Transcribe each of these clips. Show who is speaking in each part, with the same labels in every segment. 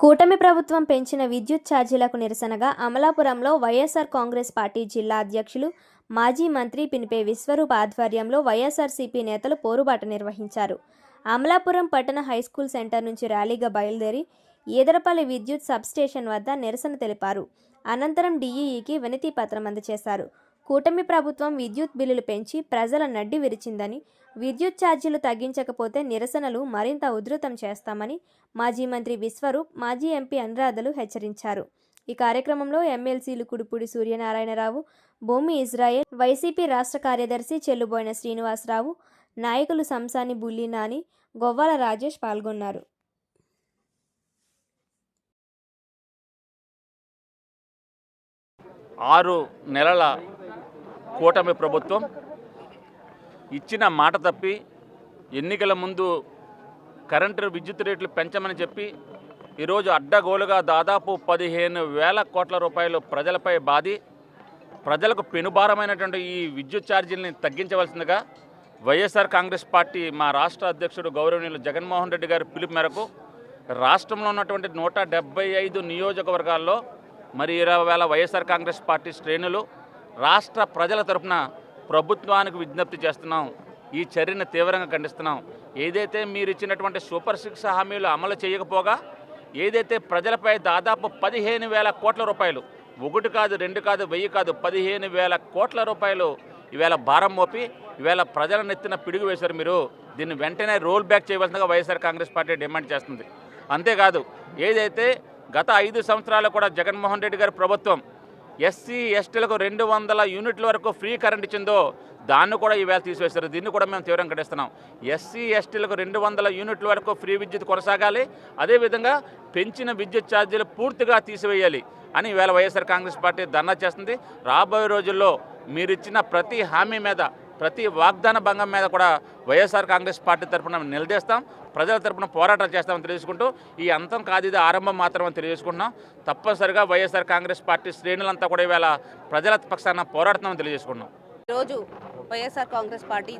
Speaker 1: కూటమి ప్రభుత్వం పెంచిన విద్యుత్ ఛార్జీలకు నిరసనగా అమలాపురంలో వైఎస్ఆర్ కాంగ్రెస్ పార్టీ జిల్లా అధ్యక్షులు మాజీ మంత్రి పినిపే విశ్వరూప్ ఆధ్వర్యంలో వైఎస్ఆర్సీపీ నేతలు పోరుబాట నిర్వహించారు. అమలాపురం పట్టణ హైస్కూల్ సెంటర్ నుంచి ర్యాలీగా బయలుదేరి ఈదరపల్లి విద్యుత్ సబ్స్టేషన్ వద్ద నిరసన తెలిపారు. అనంతరం డీఈఈకి వినతి పత్రం అందజేశారు. కూటమి ప్రభుత్వం విద్యుత్ బిల్లులు పెంచి ప్రజల నడ్డి విరిచిందని విద్యుత్ ఛార్జీలు తగ్గించకపోతే నిరసనలు మరింత ఉధృతం చేస్తామని మాజీ మంత్రి విశ్వరూప్ మాజీ ఎంపీ అనురాధలు హెచ్చరించారు. ఈ కార్యక్రమంలో ఎమ్మెల్సీలు కుడిపూడి సూర్యనారాయణరావు భూమి ఇజ్రాయెల్ వైసీపీ రాష్ట్ర కార్యదర్శి చెల్లుబోయిన శ్రీనివాసరావు నాయకులు సంసాని బుల్లి నాని గొవ్వాల రాజేష్ పాల్గొన్నారు.
Speaker 2: ఆరు నెలల కూటమి ప్రభుత్వం ఇచ్చిన మాట తప్పి ఎన్నికల ముందు కరెంటు విద్యుత్ రేట్లు పెంచమని చెప్పి ఈరోజు అడ్డగోలుగా దాదాపు పదిహేను వేల కోట్ల రూపాయలు ప్రజలపై బాది ప్రజలకు పెనుభారమైనటువంటి ఈ విద్యుత్ ఛార్జీలని తగ్గించవలసిందిగా వైఎస్ఆర్ కాంగ్రెస్ పార్టీ మా రాష్ట్ర అధ్యక్షుడు గౌరవనీయులు జగన్మోహన్ రెడ్డి గారి పిలుపు మేరకు రాష్ట్రంలో ఉన్నటువంటి నూట ఐదు నియోజకవర్గాల్లో మరి ఇరవై వేల వైఎస్ఆర్ కాంగ్రెస్ పార్టీ శ్రేణులు రాష్ట్ర ప్రజల తరపున ప్రభుత్వానికి విజ్ఞప్తి చేస్తున్నాం. ఈ చర్యను తీవ్రంగా ఖండిస్తున్నాం. ఏదైతే మీరు ఇచ్చినటువంటి సూపర్ సిక్స్ హామీలు అమలు చేయకపోగా ఏదైతే ప్రజలపై దాదాపు పదిహేను వేల కోట్ల రూపాయలు ఒకటి కాదు రెండు కాదు వెయ్యి కాదు పదిహేను వేల కోట్ల రూపాయలు ఈవేళ భారం మోపి ఈవేళ ప్రజల నెత్తిన పిడుగు వేశారు మీరు. దీన్ని వెంటనే రోల్ బ్యాక్ చేయవలసిందిగా వైఎస్ఆర్ కాంగ్రెస్ పార్టీ డిమాండ్ చేస్తుంది. అంతేకాదు ఏదైతే గత ఐదు సంవత్సరాలు కూడా జగన్మోహన్ రెడ్డి గారి ప్రభుత్వం ఎస్సీ ఎస్టీలకు రెండు వందల యూనిట్ల వరకు ఫ్రీ కరెంట్ ఇచ్చిందో దాన్ని కూడా ఈవేళ తీసివేశారు. దీన్ని కూడా మేము తీవ్రంగా ఖండిస్తున్నాం. ఎస్సీ ఎస్టీలకు రెండు వందల యూనిట్ల వరకు ఫ్రీ విద్యుత్ కొనసాగాలి. అదేవిధంగా పెంచిన విద్యుత్ ఛార్జీలు పూర్తిగా తీసివేయాలి అని ఈవేళ వైఎస్ఆర్ కాంగ్రెస్ పార్టీ ధర్నా చేస్తుంది. రాబోయే రోజుల్లో మీరిచ్చిన ప్రతి హామీ మీద ప్రతి వాగ్దాన భంగం మీద కూడా వైఎస్ఆర్ కాంగ్రెస్ పార్టీ తరఫున నిలదీస్తాం. ప్రజల తరపున పోరాటం చేస్తామని తెలియజేసుకుంటూ ఈ అంతం కాదు ఇది ఆరంభం మాత్రమని తెలియజేసుకుంటున్నాం. తప్పనిసరిగా వైఎస్ఆర్ కాంగ్రెస్ పార్టీ శ్రేణులంతా కూడా ఇవాళ ప్రజల పక్షాన పోరాడుతామని తెలియజేసుకుంటున్నాం.
Speaker 3: ఈరోజు వైఎస్ఆర్ కాంగ్రెస్ పార్టీ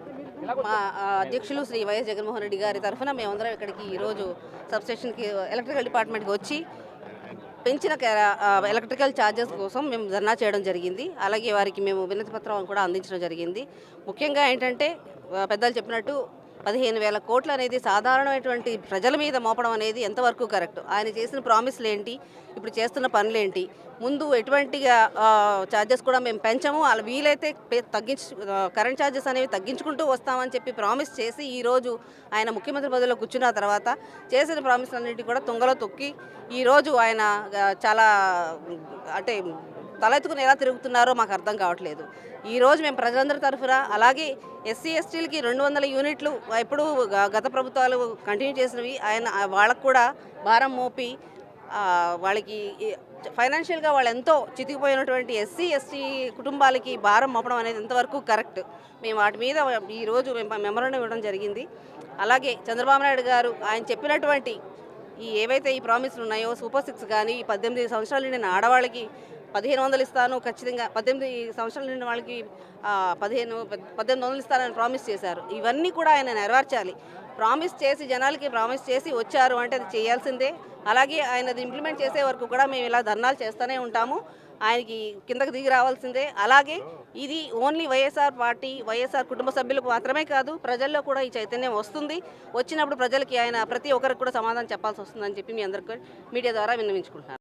Speaker 3: మా అధ్యక్షులు శ్రీ వైఎస్ జగన్మోహన్ రెడ్డి గారి తరఫున మేమందరం ఇక్కడికి ఈరోజు సబ్స్టేషన్కి ఎలక్ట్రికల్ డిపార్ట్మెంట్కి వచ్చి పెంచిన ఎలక్ట్రికల్ ఛార్జెస్ కోసం మేము ధర్నా చేయడం జరిగింది. అలాగే వారికి మేము వినతి పత్రం కూడా అందించడం జరిగింది. ముఖ్యంగా ఏంటంటే పెద్దలు చెప్పినట్టు పదిహేను వేల కోట్లు అనేది సాధారణమైనటువంటి ప్రజల మీద మోపడం అనేది ఎంతవరకు కరెక్ట్? ఆయన చేసిన ప్రామిస్లు ఏంటి ఇప్పుడు చేస్తున్న పనులేంటి? ముందు ఎటువంటి ఛార్జెస్ కూడా మేము పెంచము. అలా వీలైతే తగ్గించు కరెంట్ ఛార్జెస్ అనేవి తగ్గించుకుంటూ వస్తామని చెప్పి ప్రామిస్ చేసి ఈరోజు ఆయన ముఖ్యమంత్రి పదవిలో కూర్చున్న తర్వాత చేసిన ప్రామిస్లు అన్నింటి కూడా తుంగలో తొక్కి ఈరోజు ఆయన చాలా అంటే తలెత్తుకుని ఎలా తిరుగుతున్నారో మాకు అర్థం కావట్లేదు. ఈ రోజు మేము ప్రజలందరి తరఫున అలాగే ఎస్సీ ఎస్టీలకి రెండు వందల యూనిట్లు ఎప్పుడు గ- గత ప్రభుత్వాలు కంటిన్యూ చేసినవి. ఆయన వాళ్ళకు కూడా భారం మోపి వాళ్ళకి ఫైనాన్షియల్గా వాళ్ళు ఎంతో చితికిపోయినటువంటి ఎస్సీ ఎస్టీ కుటుంబాలకి భారం మోపడం అనేది ఎంతవరకు కరెక్ట్. మేము వాటి మీద ఈరోజు మేము మెమరణం ఇవ్వడం జరిగింది. అలాగే చంద్రబాబు నాయుడు గారు ఆయన చెప్పినటువంటి ఈ ఏవైతే ఈ ప్రామిస్లు ఉన్నాయో సూపర్ సిక్స్ కానీ ఈ పద్దెనిమిది సంవత్సరాలు నిండిన ఆడవాళ్ళకి పదిహేను వందలు ఇస్తాను ఖచ్చితంగా పద్దెనిమిది సంవత్సరాలు నిండిన వాళ్ళకి పదిహేను పద్దెనిమిది వందలు ఇస్తానని ప్రామిస్ చేశారు. ఇవన్నీ కూడా ఆయన నెరవేర్చాలి. ప్రామిస్ చేసి జనాలకి ప్రామిస్ చేసి వచ్చారు అంటే అది చేయాల్సిందే. అలాగే ఆయన అది ఇంప్లిమెంట్ చేసే వరకు కూడా మేము ఇలా ధర్నాలు చేస్తూనే ఉంటాము. ఆయనకి కిందకి దిగి రావాల్సిందే. అలాగే ఇది ఓన్లీ వైఎస్ఆర్ పార్టీ వైఎస్ఆర్ కుటుంబ సభ్యులకు మాత్రమే కాదు ప్రజల్లో కూడా ఈ చైతన్యం వస్తుంది. వచ్చినప్పుడు ప్రజలకి ఆయన ప్రతి ఒక్కరికి కూడా సమాధానం చెప్పాల్సి వస్తుందని చెప్పి మీ అందరికీ మీడియా ద్వారా విన్నవించుకుంటున్నాను.